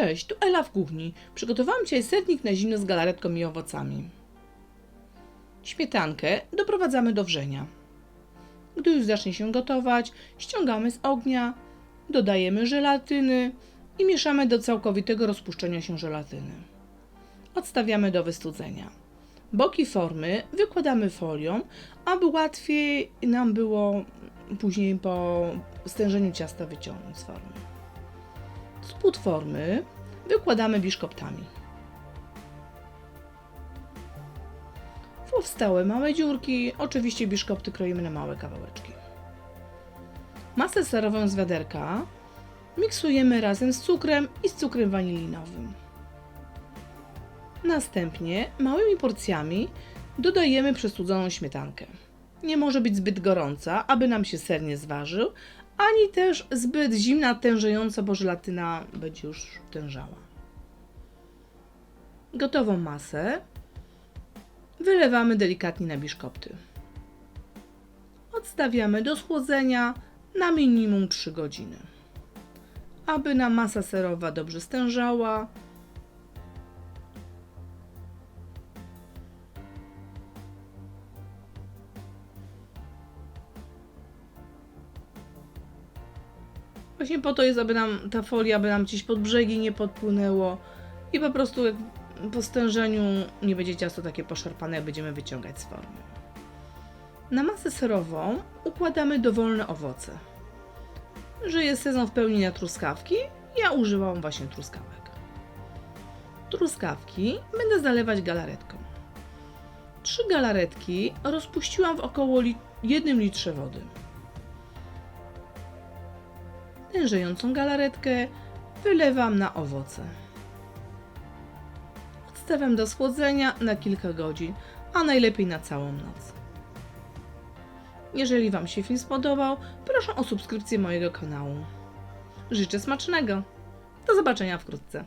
Cześć, tu Ela w kuchni. Przygotowałam dzisiaj sernik na zimno z galaretką i owocami. Śmietankę doprowadzamy do wrzenia. Gdy już zacznie się gotować, ściągamy z ognia, dodajemy żelatyny i mieszamy do całkowitego rozpuszczenia się żelatyny. Odstawiamy do wystudzenia. Boki formy wykładamy folią, aby łatwiej nam było później po stężeniu ciasta wyciągnąć z formy. Spód formy wykładamy biszkoptami. Powstałe małe dziurki, oczywiście biszkopty kroimy na małe kawałeczki. Masę serową z wiaderka miksujemy razem z cukrem i z cukrem wanilinowym. Następnie małymi porcjami dodajemy przestudzoną śmietankę. Nie może być zbyt gorąca, aby nam się ser nie zważył, ani też zbyt zimna, tężejąca, bo żelatyna będzie już tężała. Gotową masę wylewamy delikatnie na biszkopty. Odstawiamy do schłodzenia na minimum 3 godziny. Aby nam masa serowa dobrze stężała, Właśnie po to jest, aby nam ta folia, aby nam gdzieś pod brzegi nie podpłynęło i po prostu jak po stężeniu nie będzie ciasto takie poszarpane, będziemy wyciągać z formy. Na masę serową układamy dowolne owoce. Że jest sezon w pełni na truskawki, ja używam właśnie truskawek. Truskawki będę zalewać galaretką. Trzy galaretki rozpuściłam w około li- jednym litrze wody. Tężejącą galaretkę wylewam na owoce. Odstawiam do schłodzenia na kilka godzin, a najlepiej na całą noc. Jeżeli Wam się film spodobał, proszę o subskrypcję mojego kanału. Życzę smacznego. Do zobaczenia wkrótce.